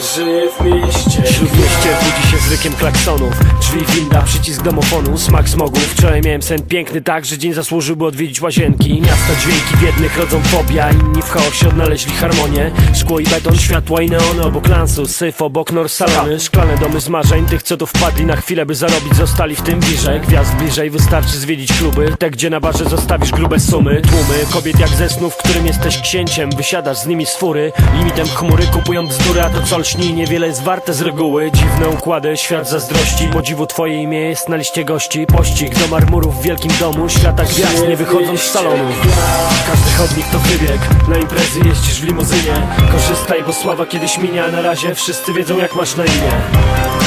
Żyję w mieście. Śródmieście budzi się z rykiem klaksonów. Drzwi, winda, przycisk domofonu, smak smogu Wczoraj miałem sen piękny tak, że dzień zasłużyłby odwiedzić łazienki. Miasta dźwięki w jednych rodzą fobia. Inni w chaosie odnaleźli harmonię. Szkło i beton, światła i neony obok lansu. Syf obok nor salony. Szklane domy z marzeń Tych co tu wpadli na chwilę by zarobić. Zostali w tym wirze. Gwiazd bliżej wystarczy zwiedzić kluby. Te gdzie na barze zostawisz grube sumy. Tłumy kobiet jak ze snu, w którym jesteś księciem. Wysiadasz z nimi z fury. Limitem chmury kupują bzdury A to co lśni niewiele jest warte z reguły. Dziwne układy, świat zazdrości. O dziwo twoje imię jest na liście gości. Pościg do marmurów w wielkim domu. Świata gwiazd nie wychodzą z salonu. Każdy chodnik to wybieg. Na imprezy jeździsz w limuzynie. Korzystaj, bo sława kiedyś minie A na razie wszyscy wiedzą jak masz na imię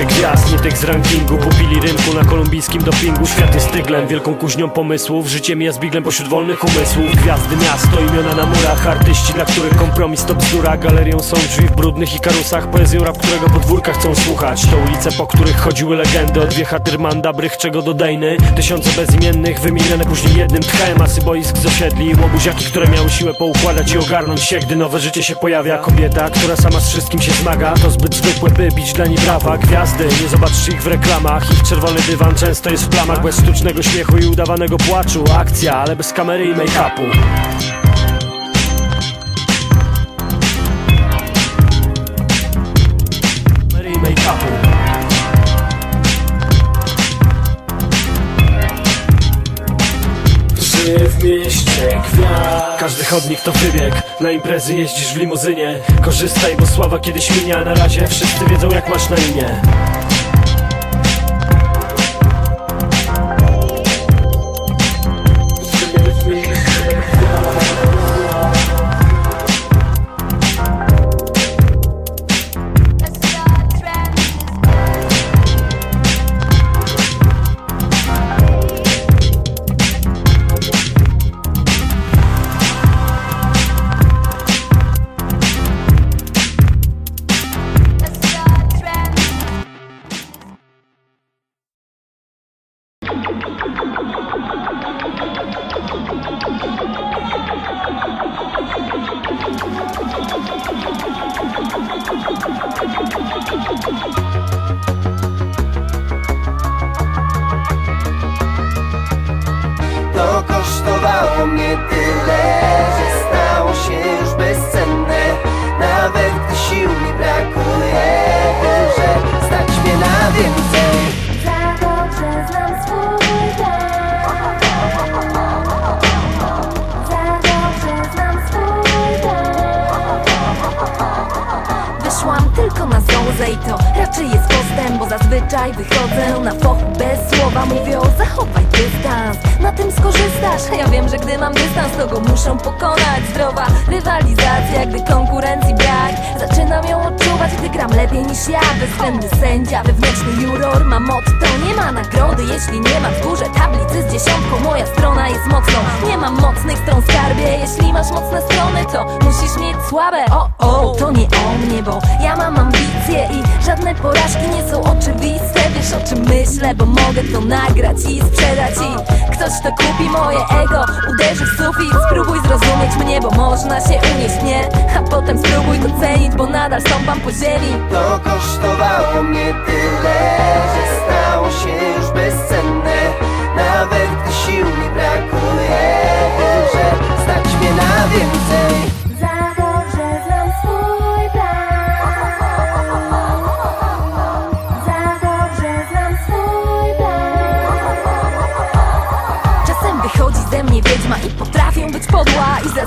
Żyję w świecie gwiazd, nie tych z rankingu. Kupili rynku na kolumbijskim dopingu. Świat jest tyglem, wielką kuźnią pomysłów. Życie mija z biglem pośród wolnych umysłów. Gwiazdy miasto, imiona na murach. Artyści, dla których kompromis to bzdura. Galerią są drzwi w brudnych i karusach. Poezją rap, którego podwórka chcą słuchać. To ulice, po których chodziły legendy. Od wiecha Tyrmanda, Brychczego do Dejny. Tysiące bezimiennych, wymienione później jednym Tchają masy boisk z osiedli Łobuziaki, które miały siłę poukładać i ogarnąć się Gdy nowe życie się pojawia. Kobieta, która sama z wszystkim się zmaga. To zbyt zwykłe, by bić dla niej brawa Gwiazdy, nie zobaczysz ich w reklamach. Ich czerwony dywan często jest w plamach Bez sztucznego śmiechu i udawanego płaczu. Akcja, ale bez kamery i make-upu Każdy chodnik to wybieg. Na imprezy jeździsz w limuzynie. Korzystaj, bo sława kiedyś minie A na razie wszyscy wiedzą jak masz na imię tylko na zozę i to raczej jest postęp Bo zazwyczaj wychodzę na foch bez słowa. Mówią zachowaj dystans, na tym skorzystasz. Ja wiem, że gdy mam dystans, to go muszę pokonać. Zdrowa rywalizacja, gdy konkurencji brak. Zaczynam ją odczuwać, gdy gram lepiej niż ja. Bezwzględny sędzia, wewnętrzny juror Ma motto, nie ma nagrody Jeśli nie ma w górze tablicy z dziesiątką. Moja strona jest mocną, nie mam mocnych stron skarbie. Jeśli masz mocne strony, to musisz mieć słabe. O, o, to nie o mnie, bo ja mam ambicje I żadne porażki nie są oczywiste. Wiesz o czym myślę, bo mogę to nagrać i sprzedać. I ktoś to kupi moje ego, uderzy w sufit. Spróbuj zrozumieć mnie, bo można się unieść, nie? A potem spróbuj docenić, bo nadal stąpam po ziemi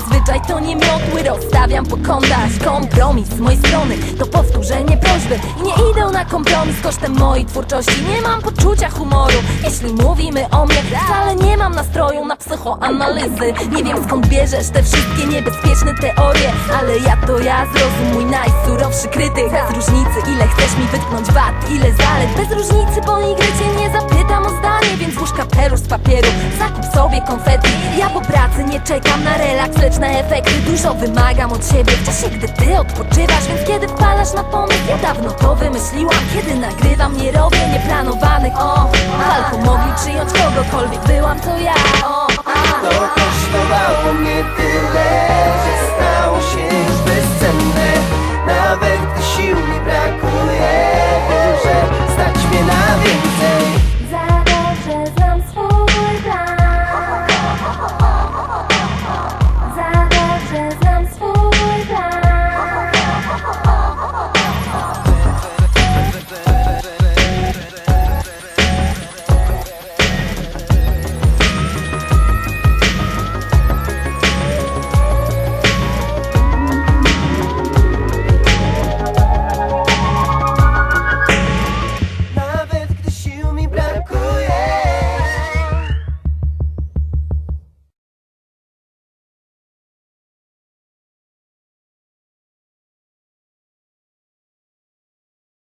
zazwyczaj to nie miotły rozstawiam po kątach. Kompromis z mojej strony to powtórzenie prośby. I nie idę na kompromis kosztem mojej twórczości. Nie mam poczucia humoru, jeśli mówimy o mnie Wcale nie mam nastroju na psychoanalizy. Nie wiem skąd bierzesz te wszystkie niebezpieczne teorie Ale ja to ja, zrozum mój najsurowszy krytyk. Bez różnicy ile chcesz mi wytknąć wad, ile zalet. Bez różnicy, bo nigdy cię nie zapytam o zdanie Więc włóż kapelusz z papieru, zakup sobie konfetti Ja po pracy nie czekam na relaks, na efekty Dużo wymagam od siebie. W czasie, gdy ty odpoczywasz Więc kiedy wpadasz na pomysł, ja dawno to wymyśliłam Kiedy nagrywam, nie robię nieplanowanych. O, walku mogli przyjąć kogokolwiek. Byłam to ja,